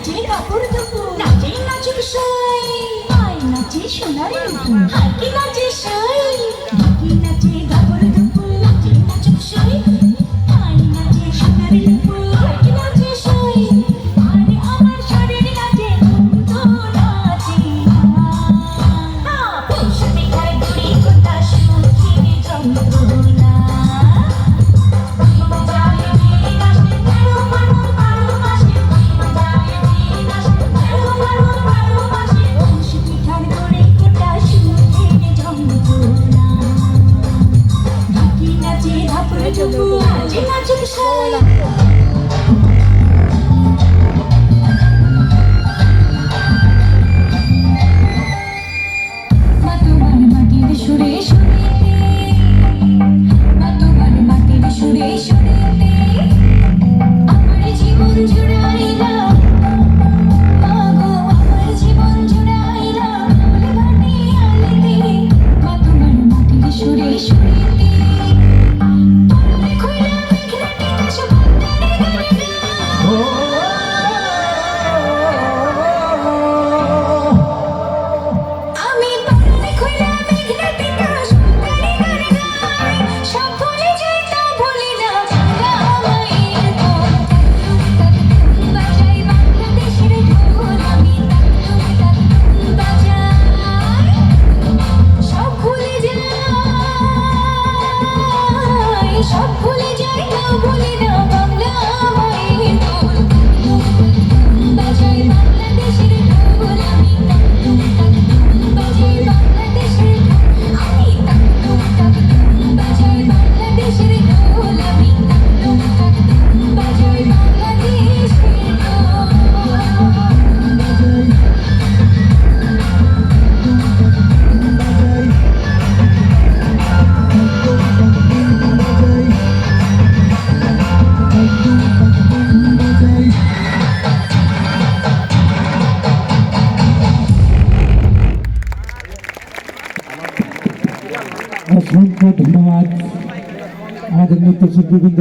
নাচে কাপড় ধুপু নাচে নাচুর সাই আয় নাচে সোনার হালকি নাচে সাই 就不爱，听他这不是。অসংখ্য ধন্যবাদ আমাদের নৃত্যশিল্পীবৃন্দ